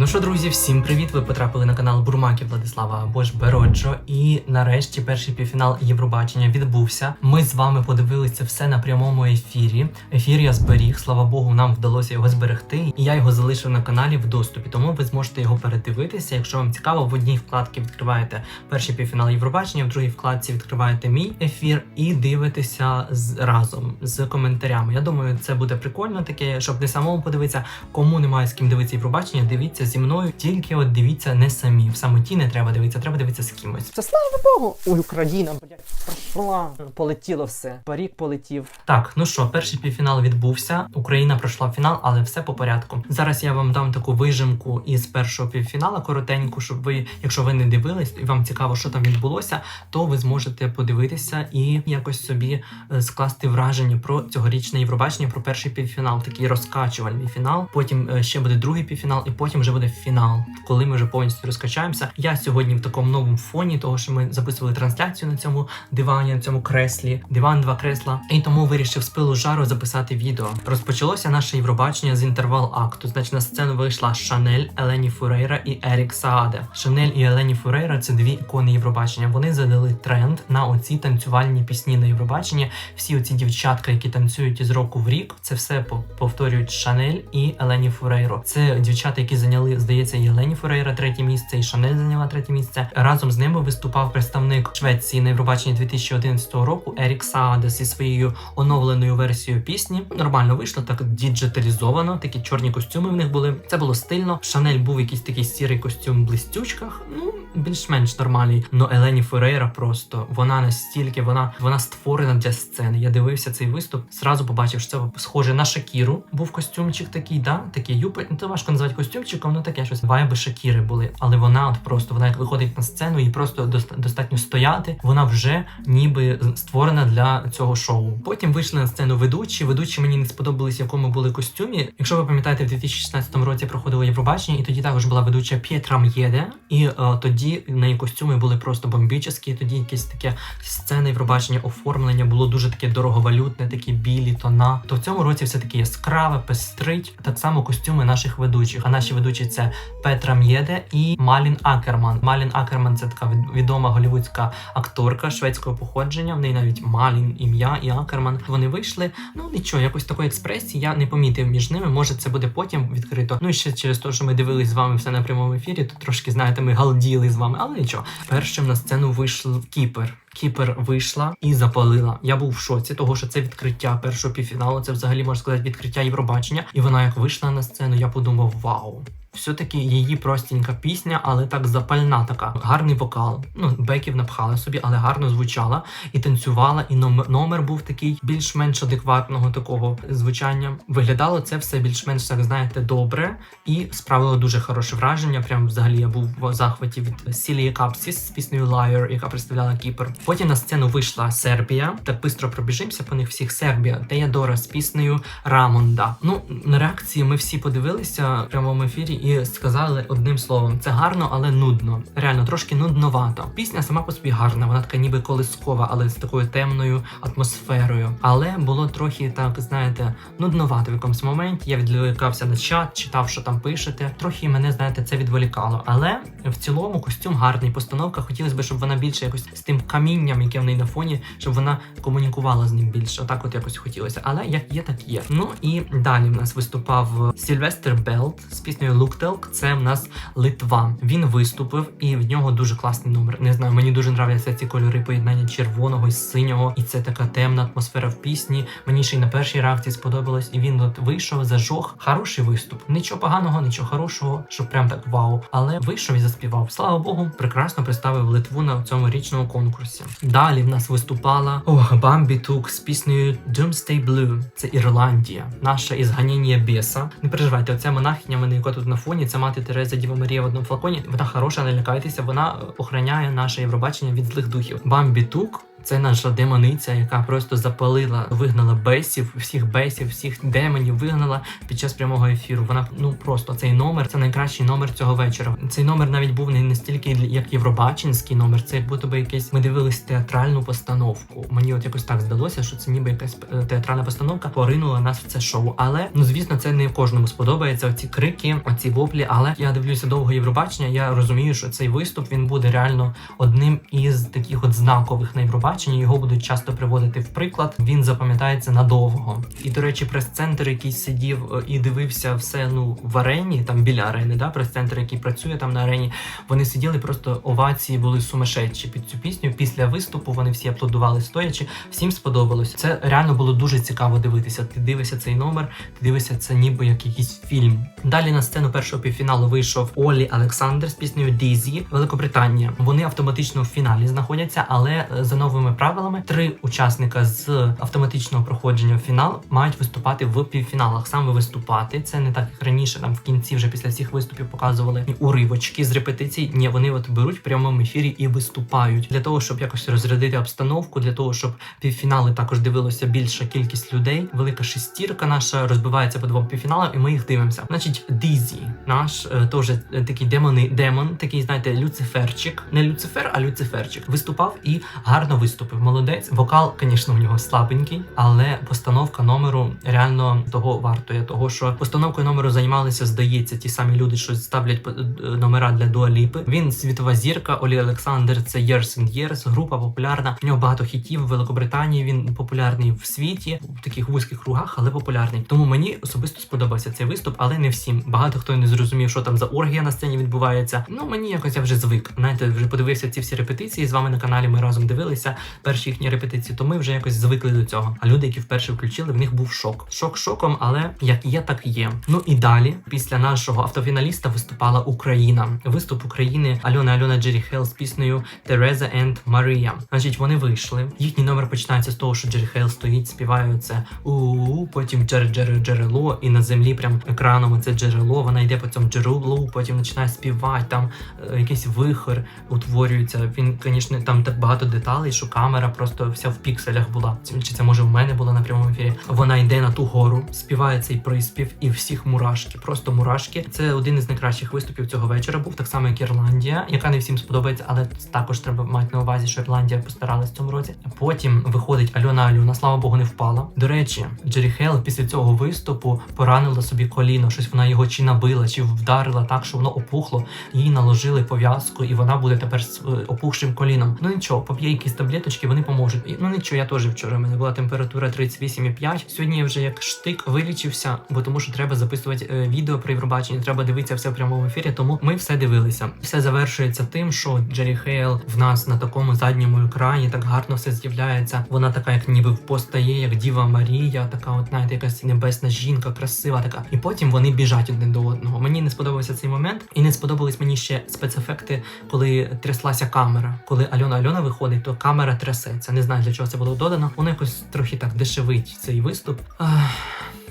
Ну що, друзі, всім привіт! Ви потрапили на канал Бурмаків Владислава або ж Бероджо. І нарешті перший півфінал Євробачення відбувся. Ми з вами подивилися все на прямому ефірі. Ефір я зберіг, слава Богу, нам вдалося його зберегти. І я його залишив на каналі в доступі. Тому ви зможете його передивитися. Якщо вам цікаво, в одній вкладці відкриваєте перший півфінал Євробачення, в другій вкладці відкриваєте мій ефір і дивитеся з разом з коментарями. Я думаю, це буде прикольно таке, щоб не самому подивитися, кому немає з ким дивитися Євробачення, дивіться зі мною. Тільки от дивіться не самі. В самоті не треба дивитися, треба дивитися з кимось. Це слава Богу! Ой, Україна, блядь, пройшла. Полетіло все. Парік полетів. Так, ну що, перший півфінал відбувся. Україна пройшла фінал, але все по порядку. Зараз я вам дам таку вижимку із першого півфіналу коротеньку, щоб ви, якщо ви не дивились і вам цікаво, що там відбулося, то ви зможете подивитися і якось собі е, скласти враження про цьогорічне Євробачення, про перший півфінал, такий розкачувальний фінал. Потім е, ще буде другий півфінал, і потім вже буде фінал, коли ми вже повністю розкачаємося. Я сьогодні в такому новому фоні, того що ми записували трансляцію на цьому дивані, на цьому креслі, диван, два кресла, і тому вирішив з пилу жару записати відео. Розпочалося наше Євробачення з інтервал акту. Значить, на сцену вийшла Шанель, Елені Фурейра і Ерік Сааде. Шанель і Елені Фурейра це дві ікони Євробачення. Вони задали тренд на оці танцювальні пісні на Євробаченні. Всі оці дівчатка, які танцюють із року в рік, це все повторюють Шанель і Елені Фурейро. Це дівчата, які зайняли, здається, і Елені Фурейра третє місце, і Шанель зайняла третє місце. Разом з ними виступав представник Швеції на Євробаченні 2011 року Ерік Сааде зі своєю оновленою версією пісні. Нормально вийшло, так діджиталізовано. Такі чорні костюми в них були. Це було стильно. Шанель був якийсь такий сірий костюм в блистючках. Ну більш-менш нормальний. Но Елені Ферейра просто вона настільки вона вона створена для сцени. Я дивився цей виступ, зразу побачив, що це схоже на Шакіру. Був костюмчик такий, да, такий юпи. Ну, це важко назвати костюмчиком, ну таке щось. Вайби Шакіри були. Але вона от просто вона як виходить на сцену і просто доста- достатньо стояти. Вона вже ніби створена для цього шоу. Потім вийшли на сцену ведучі. Ведучі мені не сподобались, в якому були костюмі. Якщо ви пам'ятаєте, в 2016 році проходило Євробачення, і тоді також була ведуча П'єтра М'єде. І е, тоді в неї костюми були просто бомбічні. Тоді якісь таке сцени Євробачення, оформлення було дуже таке дороговалютне, такі білі тона. То в цьому році все таки яскраве, пестрить. Так само костюми наших ведучих. А наші ведучі це Петра М'єде і Малін Акерман. Малін Акерман це така відома голівудська акторка шведського походження. В неї навіть Малін ім'я і Акерман. Вони вийшли. Ну нічого, якось такої експресії я не помітив між ними. Може, це буде потім відкрито. Ну і ще через те, що ми дивились з вами все на прямому ефірі, то трошки знаєте, ми галділи з вами, але нічого. Першим на сцену вийшов Кіпер. Кіпер вийшла і запалила. Я був в шоці, того що це відкриття першого півфіналу. Це взагалі можна сказати відкриття Євробачення. І вона як вийшла на сцену, я подумав: вау. Все-таки її простенька пісня, але так запальна така. Гарний вокал. Ну, беків напхала собі, але гарно звучала і танцювала, і номер, номер був такий більш-менш адекватного такого звучання. Виглядало це все більш-менш, так знаєте, добре і справило дуже хороше враження. Прям взагалі я був в захваті від Сілії Капсіс з піснею Liar, яка представляла Кіпр. Потім на сцену вийшла Сербія. Так бистро пробіжимося по них всіх. Сербія, Теядора з піснею Рамонда. Ну на реакції ми всі подивилися в прямому ефірі і сказали одним словом: це гарно, але нудно. Реально трошки нудновато. Пісня сама по собі гарна, вона така ніби колискова, але з такою темною атмосферою. Але було трохи так, знаєте, нудновато в якомусь моменті. Я відволікався на чат, читав, що там пишете. Трохи мене, знаєте, це відволікало. Але в цілому костюм гарний. Постановка хотілося б, щоб вона більше якось з тим камінням, яке в неї на фоні, щоб вона комунікувала з ним більше. Отак, от якось хотілося. Але як є, так є. Ну і далі в нас виступав Сільвестр Белт з піснею Луктелк. Це в нас Литва. Він виступив, і в нього дуже класний номер. Не знаю, мені дуже нравляться ці кольори поєднання червоного і синього, і це така темна атмосфера в пісні. Мені ще й на першій реакції сподобалось, і він от вийшов, зажог. Хороший виступ. Нічого поганого, нічого хорошого, щоб прям так вау. Але вийшов і заспівав. Слава Богу, прекрасно представив Литву на цьому річному конкурсі. Далі в нас виступала ох, Бамбі Тук з піснею Doomsday Blue. Це Ірландія, наша ізганіння біса. Не переживайте, оця монахиня, мене яка тут на фоні, це мати Тереза Діва Марія в одному флаконі. Вона хороша, не лякайтеся. Вона охороняє наше Євробачення від злих духів. Бамбі Тук Це наша демониця, яка просто запалила, вигнала бесів, всіх бесів, всіх демонів вигнала під час прямого ефіру. Вона ну просто цей номер це найкращий номер цього вечора. Цей номер навіть був не настільки як Євробачинський номер, це будто би якийсь. Ми дивились театральну постановку. Мені от якось так здалося, що це ніби якась е, театральна постановка поринула нас в це шоу. Але ну звісно, це не кожному сподобається. Оці крики, оці воплі. Але я дивлюся довго Євробачення. Я розумію, що цей виступ він буде реально одним із таких от знакових на Євробаченні. Його будуть часто приводити в приклад. Він запам'ятається надовго. І до речі, прес-центр, який сидів е, і дивився все ну в арені, там біля арени, да, прес-центр, який працює там на арені. Вони сиділи просто овації були сумасшедші під цю пісню. Після виступу вони всі аплодували стоячи. Всім сподобалось. Це реально було дуже цікаво дивитися. Ти дивишся цей номер, ти дивишся це ніби як якийсь фільм. Далі на сцену першого півфіналу вийшов Олі Олександр з піснею Дізі, Великобританія. Вони автоматично в фіналі знаходяться, але е, за новими правилами три учасника з автоматичного проходження в фінал мають виступати в півфіналах. Саме виступати це не так як раніше. Там в кінці вже після всіх виступів показували уривочки з репетицій. Ні, вони от беруть в прямому ефірі і виступають для того, щоб якось розрядити обстановку, для того, щоб півфінали також дивилося більша кількість людей. Велика шестірка наша розбивається по двом півфіналам, і ми їх дивимося. Значить, Дізі, наш е, теж е, такий демони, демон, такий, знаєте, люциферчик, не люцифер, а люциферчик. Виступав і гарно виступив. Молодець. Вокал, звісно, у нього слабенький, але постановка номеру реально того вартує. Того, що постановкою номеру займалися, здається, ті самі люди, що ставлять е, номера для дуаліпи. Він світова зірка. Олі Олександр це Years and Years, група популярна. В нього багато хітів в Великобританії. Він популярний в світі в таких вузьких кругах, але популярний. Тому мені особисто сподобався цей виступ, але не всім. Багато хто не зрозумів, що там за оргія на сцені відбувається. Ну мені якось я вже звик. Знаєте, вже подивився ці всі репетиції. З вами на каналі ми разом дивилися перші їхні репетиції. То ми вже якось звикли до цього. А люди, які вперше включили, в них був шок. Шок шоком, але як є, так є. Ну і далі, після нашого автофіналіста, виступала Україна. Виступ України Альона Альона Джері Хейл з піснею Тереза енд Марія. Значить, вони вийшли. Їхній номер починається з того, що Джері Хейл стоїть, співає це у потім джер джер джерело, і на землі прям екраном це джерело. Вона йде по цьому джерелу, потім починає співати. Там е, якийсь вихор утворюється. Він, звісно, там так багато деталей, що камера просто вся в пікселях була. Чи це може в мене була на прямому ефірі? Вона йде на ту гору, співає цей приспів, і всіх мурашки, просто мурашки. Це один із найкращих виступів цього вечора. Був так само, як Ірландія, яка не всім сподобається, але також треба мати на увазі, що Ірландія постаралась в цьому році. Потім виходить Альона Альона, слава Богу, не впала. До речі, Джері Хейл після цього виступу поранила собі коліно, щось вона його чи набила, чи вдарила так, що воно опухло. Їй наложили пов'язку, і вона буде тепер з е, опухшим коліном. Ну нічого, поп'є якісь таблеточки, вони поможуть. І, ну нічого, я теж вчора. в мене була температура 38,5. Сьогодні я вже як штик вилічився, бо тому що треба записувати е, відео про Євробачення, треба дивитися все в прямому ефірі. Тому ми все дивилися. Все завершується тим, що Джері Хейл в нас на такому задньому екрані так гарно все з'являється. Вона така, як ніби постає, як Діва Марія, така, от знаєте, якась небесна жінка, красива така. І потім вони біжать один до одного. Мені не сподобався цей момент, і не сподобались мені ще спецефекти, коли тряслася камера. Коли Альона Альона виходить, то камера трясеться. Не знаю для чого це було додано. Воно якось трохи так дешевить цей виступ. Ах.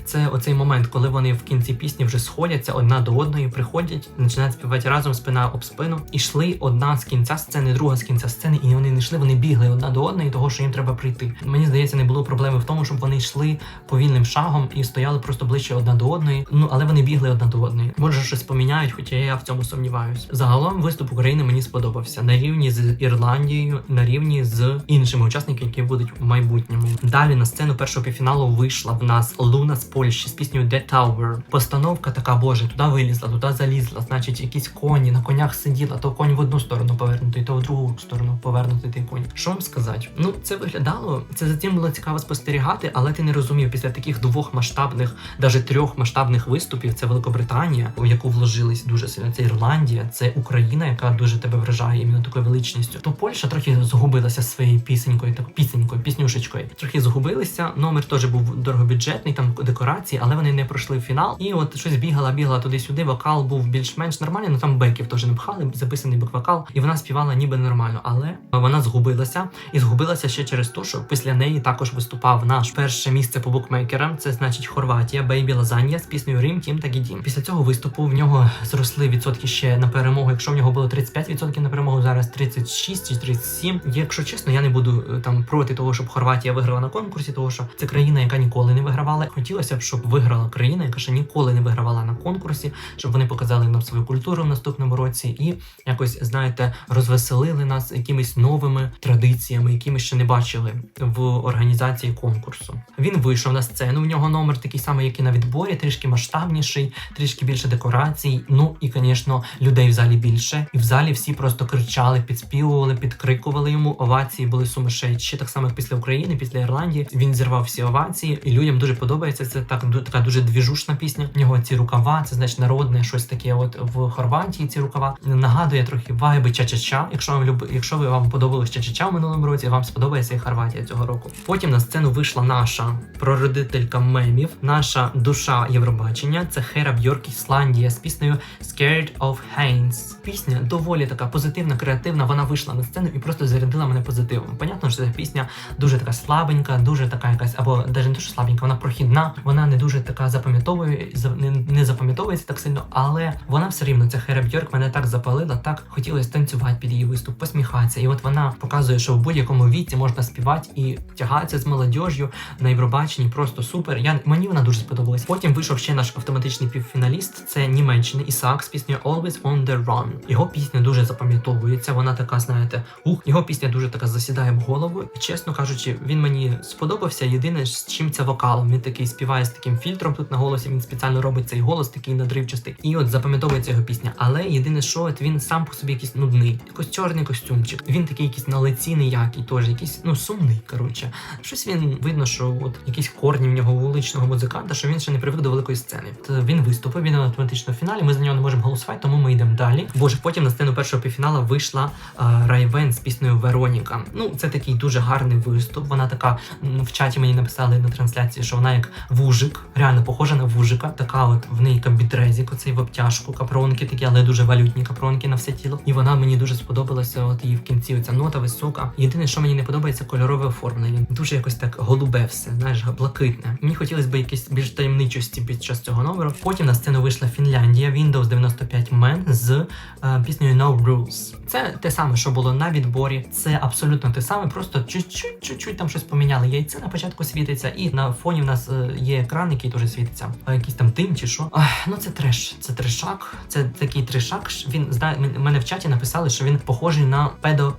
Це оцей момент, коли вони в кінці пісні вже сходяться одна до одної, приходять, починають співати разом спина об спину. І йшли одна з кінця сцени, друга з кінця сцени, і вони не йшли, вони бігли одна до одної, того що їм треба прийти. Мені здається, не було проблеми в тому, щоб вони йшли повільним шагом і стояли просто ближче одна до одної. Ну але вони бігли одна до одної. Може, щось поміняють, хоча я в цьому сумніваюсь. Загалом виступ України мені сподобався на рівні з Ірландією, на рівні з іншими учасниками, які будуть в майбутньому. Далі на сцену першого півфіналу вийшла в нас Луна з Польщі з піснею The Tower. Постановка така, боже, туди вилізла, туди залізла. Значить, якісь коні на конях сиділа, то конь в одну сторону повернутий, то в другу сторону повернутий той конь. Що вам сказати? Ну, це виглядало. Це за цим було цікаво спостерігати, але ти не розумів після таких двох масштабних, навіть трьох масштабних виступів. Це Великобританія, у яку вложились дуже сильно. Це Ірландія, це Україна, яка дуже тебе вражає іменно такою величністю. То Польща трохи згубилася своєю пісенькою, так пісенькою, піснюшечкою. Трохи згубилися. Номер теж був дорогобюджетний, там декорації колаборації, але вони не пройшли в фінал. І от щось бігала, бігала туди-сюди. Вокал був більш-менш нормальний, ну там беків теж не пхали, записаний бек-вокал, і вона співала ніби нормально, але вона згубилася і згубилася ще через те, що після неї також виступав наш перше місце по букмекерам. Це значить Хорватія, Бейбі Лазанія з піснею Рім Тім та Гідім. Після цього виступу в нього зросли відсотки ще на перемогу. Якщо в нього було 35% на перемогу, зараз 36 чи 37. Якщо чесно, я не буду е, там проти того, щоб Хорватія виграла на конкурсі, того що це країна, яка ніколи не вигравала. Хотілося б, щоб виграла країна, яка ще ніколи не вигравала на конкурсі, щоб вони показали нам свою культуру в наступному році і якось, знаєте, розвеселили нас якимись новими традиціями, які ми ще не бачили в організації конкурсу. Він вийшов на сцену. В нього номер такий самий, як і на відборі, трішки масштабніший, трішки більше декорацій. Ну і, звісно, людей в залі більше. І в залі всі просто кричали, підспівували, підкрикували йому. Овації були сумасшедші. Так само, як після України, після Ірландії. Він зірвав всі овації, і людям дуже подобається. Це так ду- така дуже двіжушна пісня. В нього ці рукава, це значить народне щось таке. От в Хорватії ці рукава нагадує трохи вайби ча-ча-ча. Якщо вам люб... якщо ви вам подобалось ча-ча-ча в минулому році, вам сподобається і Хорватія цього року. Потім на сцену вийшла наша прародителька мемів, наша душа Євробачення. Це Хера Бьорк Ісландія з піснею Scared of Haynes. Пісня доволі така позитивна, креативна. Вона вийшла на сцену і просто зарядила мене позитивом. Понятно, що ця пісня дуже така слабенька, дуже така якась, або навіть не дуже слабенька, вона прохідна, вона не дуже така запам'ятовує, за- не, запам'ятовується так сильно, але вона все рівно, ця Хера Бьорк мене так запалила, так хотілося танцювати під її виступ, посміхатися. І от вона показує, що в будь-якому віці можна співати і тягатися з молодіжю на Євробаченні. Просто супер. Я мені вона дуже сподобалась. Потім вийшов ще наш автоматичний півфіналіст. Це Німеччини Ісаак з піснею Always on the Run. Його пісня дуже запам'ятовується. Вона така, знаєте, ух, його пісня дуже така засідає в голову. Чесно кажучи, він мені сподобався. Єдине, з чим це вокалом. Він такий співає з таким фільтром тут на голосі. Він спеціально робить цей голос, такий надривчастий. І от запам'ятовується його пісня. Але єдине, що от він сам по собі якийсь нудний, якось чорний костюмчик. Він такий якийсь на лиці ніякий, теж якийсь ну сумний. Коротше, щось він видно, що от якісь корні в нього вуличного музиканта, що він ще не привик до великої сцени. То він виступив, він автоматично в фіналі. Ми за нього не можемо голосувати, тому ми йдемо далі. Боже, потім на сцену першого півфіналу вийшла а, Райвен з піснею Вероніка. Ну, це такий дуже гарний виступ. Вона така в чаті мені написали на трансляції, що вона як вужик, реально похожа на вужика. Така от в неї комбітрезік, оцей в обтяжку, капронки такі, але дуже валютні капронки на все тіло. І вона мені дуже сподобалася. От її в кінці оця нота висока. Єдине, що мені не подобається, кольорове оформлення. Дуже якось так голубе все, знаєш, блакитне. Мені хотілося б якісь більш таємничості під час цього номеру. Потім на сцену вийшла Фінляндія, Windows 95 Men з е, піснею No Rules. Це те саме, що було на відборі. Це абсолютно те саме, просто чуть-чуть, там щось поміняли. Яйце на початку світиться, і на фоні в нас е, екран, який теж світиться. А якийсь там дим чи що. Ах, ну це треш. Це трешак. Це такий трешак. Він знає, мен- мене в чаті написали, що він похожий на педо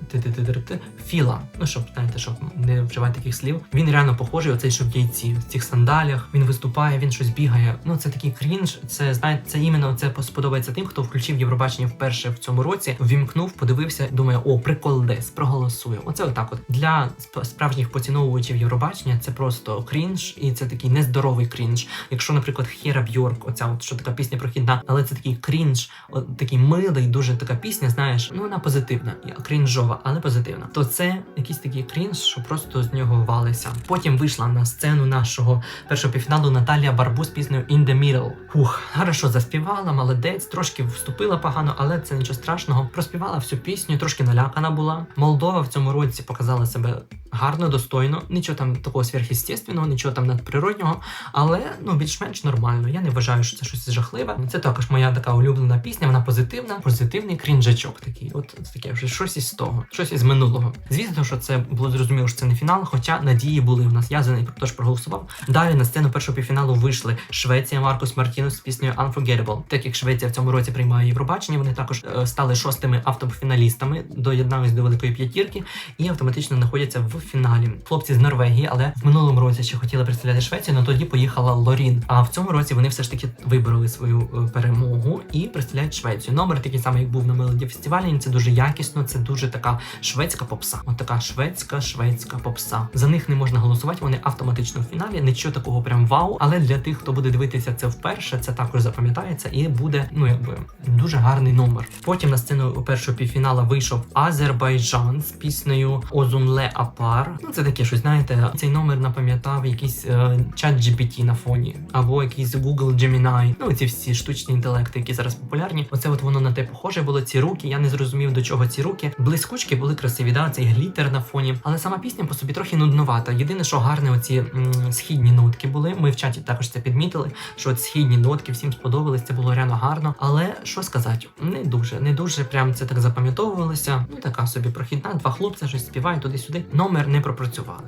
філа. Ну щоб знаєте, щоб не вживати таких слів. Він реально похожий, оцей, що в яйці, в цих сандалях. Він виступає, він щось бігає. Ну це такий крінж. Це знаєте, це іменно це сподобається тим, хто включив Євробачення вперше в цьому році, ввімкнув, подивився, думає, о, прикол десь, проголосую. Оце отак. От для справжніх поціновувачів Євробачення це просто крінж, і це такий нездоровий крінж. Якщо, наприклад, Хера Бьорк, оця от що така пісня прохідна, але це такий крінж, от, такий милий, дуже така пісня, знаєш, ну вона позитивна, крінжова, але позитивна. То це якийсь такий крінж, що просто з нього валися. Потім вийшла на сцену нашого першого півфіналу Наталія Барбу з піснею In the Middle. Фух, хорошо заспівала, молодець, трошки вступила погано, але це нічого страшного. Проспівала всю пісню, трошки налякана була. Молдова в цьому році показала себе гарно, достойно. Нічого там такого сверхъестественного, нічого там надприроднього, але ну більш-менш нормально. Я не вважаю, що це щось жахливе. Це також моя така улюблена пісня. Вона позитивна, позитивний крінжачок такий. От таке вже щось із того, щось із минулого. Звісно, що це було зрозуміло, що це не фінал, хоча надії були в нас. Я за неї теж проголосував. Далі на сцену першого півфіналу вийшли Швеція, Маркус Мартінус з піснею Unforgettable. Так як Швеція в цьому році приймає Євробачення, вони також е, стали шостими автофіналістами, доєднались до великої п'ятірки і автоматично знаходяться в фіналі. Хлопці з Норвегії, але в минулому році ще хотіли представляти Швецію, але тоді поїхала Лорін. А в цьому році вони все ж таки вибороли свою е, перемогу і представляють Швецію. Номер такий самий, як був на мелоді фестивалі. Це дуже якісно, це дуже така шведська попса. От така шведська, шведська попса. За них не можна голосувати. Вони автоматично в фіналі. Нічого такого прям вау. Але для тих, хто буде дивитися це вперше, це також запам'ятається і буде ну якби дуже гарний номер. Потім на сцену першого півфінала вийшов Азербайджан з піснею Озумле Апар. Ну це таке щось, знаєте, цей номер напам'ятав якийсь е, чат GPT на фоні, або якийсь Google Gemini. Ну ці всі штучні інтелекти, які зараз популярні. Оце от воно на те похоже було. Ці руки. Я не зрозумів до чого ці руки. Блискучки були красиві, да, цей глітер на фоні. Але сама пісня по собі трохи нуднувата. Єдине, що гарне, оці м, східні нотки були. Ми в чаті також це підмітили. Що от східні нотки всім сподобались. Це було реально гарно. Але що сказати, не дуже, не дуже прям це так запам'ятовувалося. Ну така собі прохідна. Два хлопця щось співають туди-сюди. Номер не пропрацювали.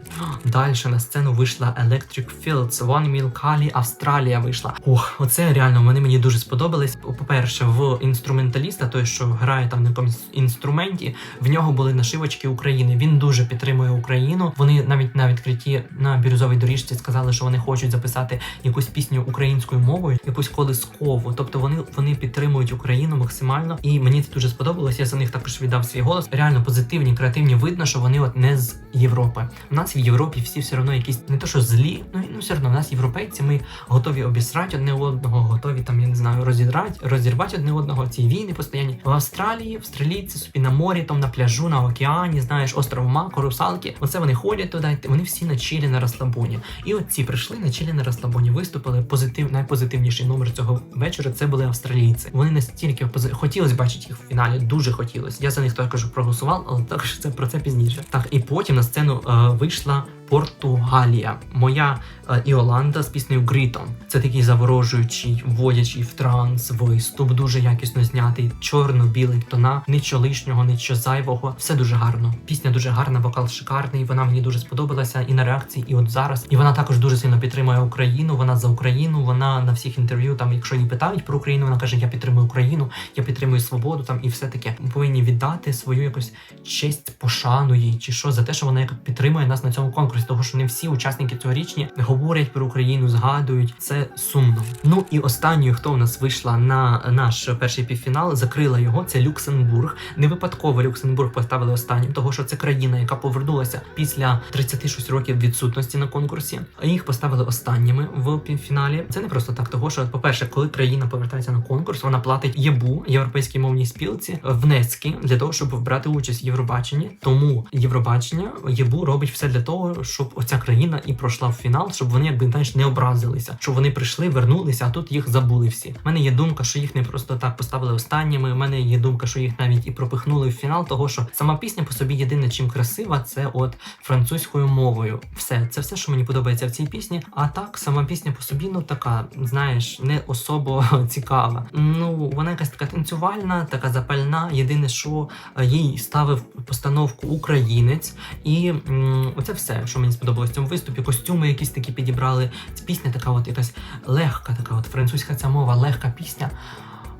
Далі на сцену вийшла Electric Fields, One Mil Kali, Австралія вийшла. Ох, оце реально вони мені дуже сподобались. По-перше, в інструменталіста, той, що грає там на якомусь інструменті, в нього були нашивочки України. Він дуже підтримує Україну. Вони навіть на відкритті на бірюзовій доріжці сказали, що вони хочуть записати якусь пісню українською мовою, якусь колискову. Тобто вони, вони підтримують Україну максимально, і мені це дуже сподобалось. Я за них також віддав свій голос. Реально позитивні, креативні. Видно, що вони от не з Європи. У нас в Європі всі все одно якісь не то, що злі, ну ну все одно нас європейці. Ми готові обісрати одне одного, готові там, я не знаю, розідрати, розірвати одне одного. Ці війни постоянні в Австралії, австралійці собі на морі, там на пляжу, на океані, знаєш, остров Мако, русалки. Оце вони ходять туди. Вони всі на чилі на розслабоні. І от ці прийшли на чилі на розслабоні, виступили. Позитив, найпозитивніший номер цього вечора. Це були австралійці. Вони настільки пози... хотілося бачити їх в фіналі. Дуже хотілося. Я за них також проголосував, але також це про це пізніше. Так, і потім на сцену е, вийшла. Португалія, моя е, Іоланда з піснею Грітом. Це такий заворожуючий, вводячий в транс виступ, дуже якісно знятий, чорно-білий тона, нічого лишнього, нічого зайвого. Все дуже гарно. Пісня дуже гарна, вокал шикарний. Вона мені дуже сподобалася і на реакції, і от зараз. І вона також дуже сильно підтримує Україну. Вона за Україну. Вона на всіх інтерв'ю, там, якщо її питають про Україну, вона каже: Я підтримую Україну, я підтримую свободу там і все таке. Ми повинні віддати свою якусь честь, пошану їй, чи що за те, що вона як підтримує нас на цьому конкурсі, того що не всі учасники цьогорічні говорять про Україну, згадують це сумно. Ну і останньою, хто у нас вийшла на наш перший півфінал, закрила його. Це Люксембург. Не випадково Люксембург поставили останнім, того що це країна, яка повернулася після 36 років відсутності на конкурсі. Їх поставили останніми в півфіналі. Це не просто так, того що, по-перше, коли країна повертається на конкурс, вона платить ЄБУ європейській мовній спілці внески для того, щоб брати участь в Євробаченні. Тому Євробачення ЄБУ робить все для того, щоб оця країна і пройшла в фінал, щоб вони якби знаєш, не образилися, щоб вони прийшли, вернулися, а тут їх забули всі. У мене є думка, що їх не просто так поставили останніми. У мене є думка, що їх навіть і пропихнули в фінал, того що сама пісня по собі єдине, чим красива, це от французькою мовою. Все, це все, що мені подобається в цій пісні. А так, сама пісня по собі, ну така, знаєш, не особо цікава. Ну вона якась така танцювальна, така запальна. Єдине, що е, їй ставив постановку українець, і м, оце все, що мені сподобалось в цьому виступі. Костюми якісь такі підібрали. Пісня така, от якась легка, така от французька ця мова, легка пісня.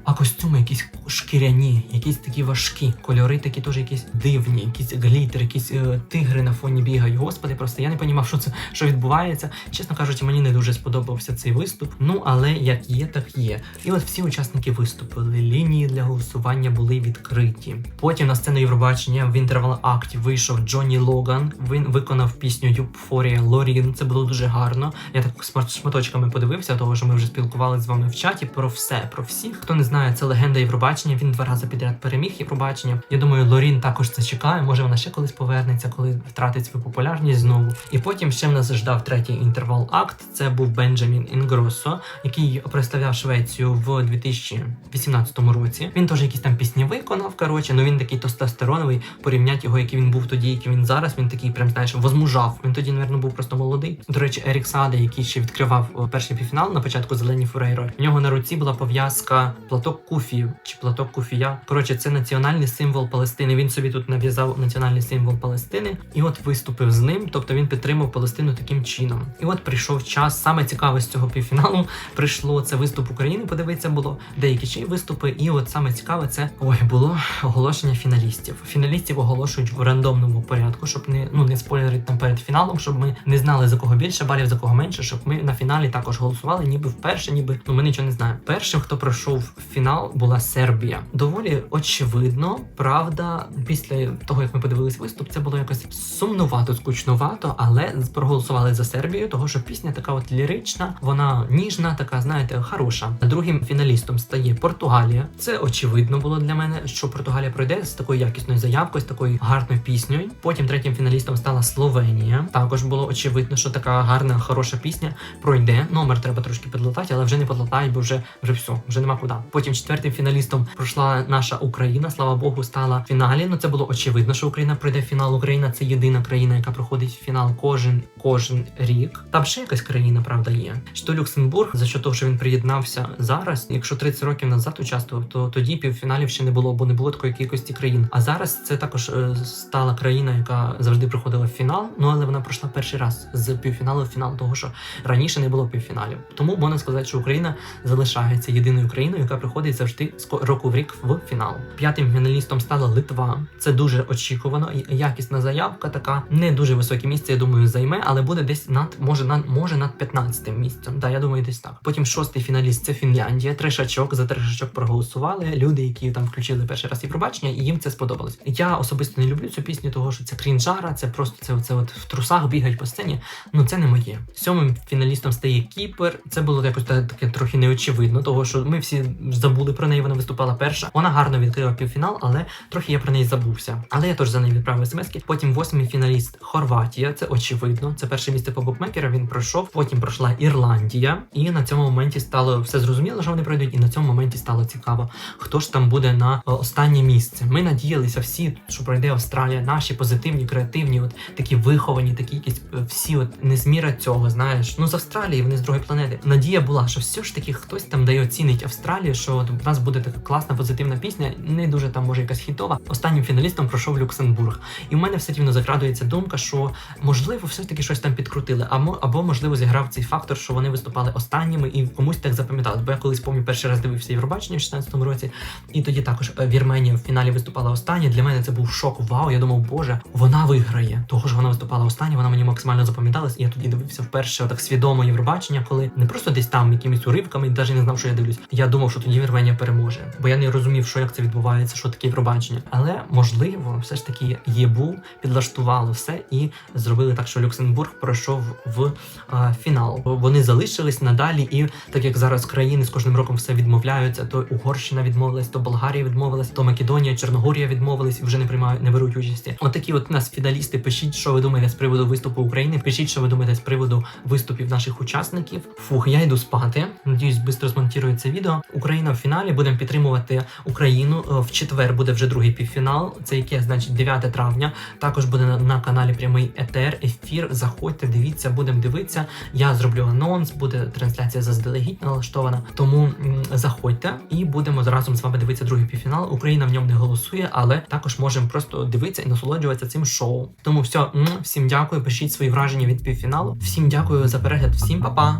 А костюми якісь шкіряні, якісь такі важкі, кольори такі теж якісь дивні, якісь глітер, якісь е, тигри на фоні бігають. Господи, просто я не розумів, що це що відбувається. Чесно кажучи, мені не дуже сподобався цей виступ. Ну але як є, так є. І от всі учасники виступили. Лінії для голосування були відкриті. Потім на сцену Євробачення в інтервал акті вийшов Джонні Логан. Він виконав пісню Юпфорія Лорін. Це було дуже гарно. Я так шматочками подивився, того що ми вже спілкувалися з вами в чаті про все, про всіх. Хто не знає, це легенда Євробачення. Він два рази підряд переміг Євробачення. Я думаю, Лорін також це чекає. Може вона ще колись повернеться, коли втратить свою популярність знову. І потім ще в нас ждав третій інтервал акт. Це був Бенджамін Інгросо, який представляв Швецію в 2018 році. Він теж якісь там пісні виконав. Коротше, ну він такий тестостероновий. Порівнять його, який він був тоді, який він зараз. Він такий, прям знаєш, возмужав. Він тоді, напевно, був просто молодий. До речі, Ерік Саде, який ще відкривав перший півфінал на початку зелені Фурейро. В нього на руці була пов'язка платок куфі чи платок куфія. Коротше, це національний символ Палестини. Він собі тут нав'язав національний символ Палестини і от виступив з ним. Тобто він підтримав Палестину таким чином. І от прийшов час. Саме цікаве з цього півфіналу прийшло це виступ України. Подивитися було деякі ще виступи. І от саме цікаве це ой було оголошення фіналістів. Фіналістів оголошують в рандомному порядку, щоб не ну не спойлерити там перед фіналом, щоб ми не знали за кого більше балів, за кого менше, щоб ми на фіналі також голосували, ніби вперше, ніби ну ми нічого не знаємо. Першим, хто пройшов фінал, була Сербія. Доволі очевидно, правда, після того як ми подивились виступ, це було якось сумнувато, скучнувато, але проголосували за Сербію, того що пісня така от лірична, вона ніжна, така, знаєте, хороша. Другим фіналістом стає Португалія. Це очевидно було для мене, що Португалія пройде з такою якісною заявкою, з такою гарною піснею. Потім третім фіналістом стала Словенія. Також було очевидно, що така гарна, хороша пісня пройде. Номер треба трошки підлатати, але вже не підлатають, бо вже вже все, вже нема куди. Потім четвертим фіналістом пройшла наша Україна. Слава Богу, стала в фіналі. Ну це було очевидно, що Україна пройде фінал. Україна це єдина країна, яка проходить фінал кожен кожен рік. Там ще якась країна, правда, є. Що Люксембург, за що того, що він приєднався зараз. Якщо 30 років назад участвував, то тоді півфіналів ще не було, бо не було такої кількості країн. А зараз це також е, стала країна, яка завжди приходила в фінал. Ну але вона пройшла перший раз з півфіналу в фінал, того що раніше не було півфіналів. Тому можна сказати, що Україна залишається єдиною країною, яка приходить завжди з року в рік в фінал. П'ятим фіналістом стала Литва. Це дуже очікувано. Якісна заявка, така не дуже високе місце. Я думаю, займе, але буде десь над може над може над 15 місцем. Да, я думаю, десь так. Потім шостий фіналіст це Фінляндія. Тришачок за тришачок проголосували. Люди, які там включили перший раз Євробачення, і їм це сподобалось. Я особисто не люблю цю пісню, того що це крінжара, це просто це, це от в трусах бігають по сцені. Ну це не моє. Сьомим фіналістом стає Кіпер. Це було якось таке трохи неочевидно, того що ми всі забули про неї. Вона виступала перша. Вона гарно відкрила півфінал, але трохи я про неї забувся. Але я теж за неї відправив смски. Потім восьмий фіналіст Хорватія. Це очевидно. Це перше місце по букмекерам. Він пройшов. Потім пройшла Ірландія, і на цьому моменті стало все зрозуміло, що вони пройдуть. І на цьому моменті стало цікаво, хто ж там буде на е, останнє місце. Ми надіялися всі, що пройде Австралія. Наші позитивні, креативні, от такі виховані, такі якісь е, всі, от не з міра цього. Знаєш, ну з Австралії вони з другої планети. Надія була, що все ж таки хтось там дає оцінить Австралію, що от у нас буде така класна позитивна пісня, не дуже там може якась хітова. Останнім фіналістом пройшов Люксембург. І в мене все рівно закрадується думка, що можливо, все ж таки щось там підкрутили, або, можливо зіграв цей фактор, що вони виступали останніми і комусь так запам'яталось. Бо я колись пам'ятаю, перший раз дивився Євробачення в 16-му році, і тоді також е, Вірменія в фіналі виступала останнє. Для мене це був шок. Вау! Я думав, боже, вона виграє. Того ж вона виступала останнє, вона мені максимально запам'яталась. І я тоді дивився вперше так свідомо Євробачення, коли не просто десь там якимись уривками, навіть не знав, що я дивлюсь. Я думав, що тоді Вірменія переможе, бо я не розумів, що як це відбувається, що таке Євробачення. Але можливо, все ж таки ЄБУ підлаштувало все і зробили так, що Люксембург пройшов в а, фінал. Вони залишились надалі, і так як зараз країни з кожним роком все відмовляються, то Угорщина відмовилась, то Болгарія відмовилась, то Македонія, Чорногорія відмовились і вже не приймають, не беруть участі. Отакі от у нас фіналісти. Пишіть, що ви думаєте з приводу виступу України. Пишіть, що ви думаєте з приводу виступів наших учасників. Фух, я йду спати. Надіюсь, швидко змонтую це відео. Україна в фіналі. Будемо підтримувати Україну. Е, В четвер буде вже другий півфінал. Це яке значить 9 травня. Також буде на, на каналі прямий етер, ефір. Заходьте, дивіться, будемо дивитися. Я зроблю анонс, буде трансляція заздалегідь налаштована. Тому заходьте і будемо разом з вами дивитися другий півфінал. Україна в ньому не голосує, але також можемо просто дивитися і насолоджуватися цим шоу. Тому все, всім дякую. Пишіть свої враження від півфіналу. Всім дякую за перегляд. Всім па-па!